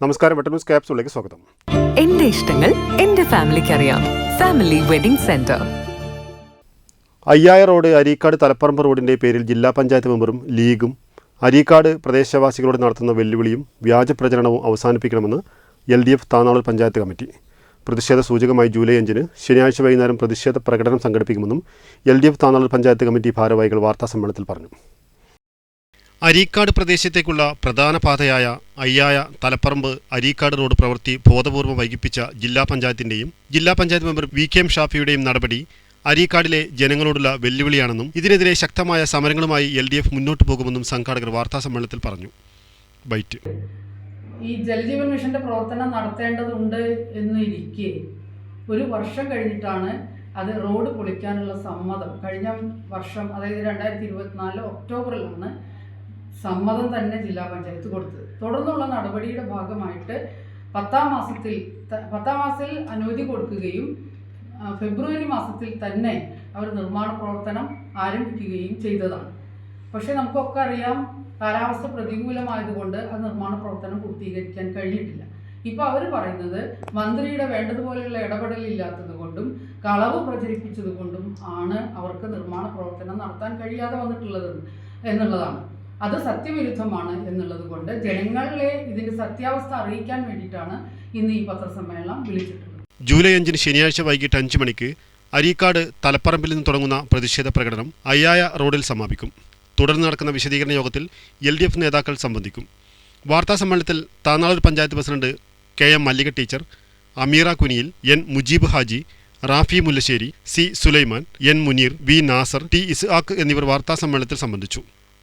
നമസ്കാരം വെട്ട ന്യൂസ് ക്യാപ്സിലേക്ക് സ്വാഗതം. എന്റെ ഇഷ്ടങ്ങൾ എന്റെ ഫാമിലിക്ക് അറിയാം. Family wedding centre. അയ്യായ road Areekkad Thalapparamba റോഡിന്റെ പേരിൽ ജില്ലാ പഞ്ചായത്ത് മെമ്പറും ലീഗും അരീക്കാട് പ്രദേശവാസികളോട് നടത്തുന്ന വെല്ലുവിളിയും വ്യാജ പ്രചരണവും അവസാനിപ്പിക്കണമെന്ന് L D F Tanalur panchayat committee. പ്രതിഷേധ സൂചകമായി ജൂലൈ അഞ്ചിന് ശനിയാഴ്ച വൈകുന്നേരം പ്രതിഷേധ പ്രകടനം സംഘടിപ്പിക്കുമെന്നും L D F Tanalur panchayat committee ഭാരവാഹികൾ വാർത്താ സമ്മേളനത്തിൽ പറഞ്ഞു. അരീക്കാട് പ്രദേശത്തേക്കുള്ള പ്രധാന പാതയായ അയ്യായ തലപ്പറമ്പ് അരീക്കാട് റോഡ് പ്രവൃത്തി ബോധപൂർവം വൈകിപ്പിച്ച ജില്ലാ പഞ്ചായത്തിന്റെയും ജില്ലാ panchayat member V K M ഷാഫിയുടെയും നടപടി അരീക്കാടിലെ ജനങ്ങളോടുള്ള വെല്ലുവിളിയാണെന്നും ഇതിനെതിരെ ശക്തമായ സമരങ്ങളുമായി എൽ ഡി എഫ് മുന്നോട്ട് പോകുമെന്നും സംഘാടകർ വാർത്താ സമ്മേളനത്തിൽ പറഞ്ഞു. ബൈറ്റ്. ഈ ജലജീവൻ മിഷന്റെ പ്രവർത്തനം നടത്തേണ്ടതുണ്ട് എന്ന് ഇരിക്കെ ഒരു വർഷം കഴിഞ്ഞിട്ടാണ് അത് റോഡ് പൊളിക്കാനുള്ള സമ്മതം. കഴിഞ്ഞ വർഷം അതായത് രണ്ടായിരത്തി ഇരുപത്തിനാല് ഒക്ടോബറിലാണ് സമ്മതം തന്നെ ജില്ലാ പഞ്ചായത്ത് കൊടുത്തത്. തുടർന്നുള്ള നടപടിയുടെ ഭാഗമായിട്ട് പത്താം മാസത്തിൽ പത്താം മാസത്തിൽ അനുമതി കൊടുക്കുകയും ഫെബ്രുവരി മാസത്തിൽ തന്നെ അവർ നിർമ്മാണ പ്രവർത്തനം ആരംഭിക്കുകയും ചെയ്തതാണ്. പക്ഷേ നമുക്കൊക്കെ അറിയാം കാലാവസ്ഥ പ്രതികൂലമായതുകൊണ്ട് ആ നിർമ്മാണ പ്രവർത്തനം പൂർത്തീകരിക്കാൻ കഴിഞ്ഞിട്ടില്ല. ഇപ്പൊ അവർ പറയുന്നത് മന്ത്രിയുടെ വേണ്ടതുപോലെയുള്ള ഇടപെടലില്ലാത്തത് കൊണ്ടും കളവ് പ്രചരിപ്പിച്ചത് കൊണ്ടും ആണ് അവർക്ക് നിർമ്മാണ പ്രവർത്തനം നടത്താൻ കഴിയാതെ വന്നിട്ടുള്ളത് എന്നുള്ളതാണ്. അത് സത്യവിരുദ്ധമാണ് എന്നുള്ളത് കൊണ്ട് ജനങ്ങളെ ഇതിന്റെ സത്യാവസ്ഥ അറിയിക്കാൻ വേണ്ടിയിട്ടാണ് ഇന്ന് ഈ പത്രസമ്മേളനം വിളിച്ചിട്ടുള്ളത്. ജൂലൈ അഞ്ചിന് ശനിയാഴ്ച വൈകിട്ട് അഞ്ച് മണിക്ക് അരീക്കാട് തലപ്പറമ്പിൽ നിന്ന് തുടങ്ങുന്ന പ്രതിഷേധ പ്രകടനം അയ്യായ റോഡിൽ സമാപിക്കും. തുടർന്ന് നടക്കുന്ന വിശദീകരണ യോഗത്തിൽ എൽ ഡി എഫ് നേതാക്കൾ സംബന്ധിക്കും. വാർത്താ സമ്മേളനത്തിൽ Thanalur panchayat president K M Mallika teacher Ameera Kuniyil N Mujeeb Haji Rafi Mullassery C Sulaiman N Muneer V Nasar T Ishaq എന്നിവർ വാർത്താ സമ്മേളനത്തിൽ സംബന്ധിച്ചു.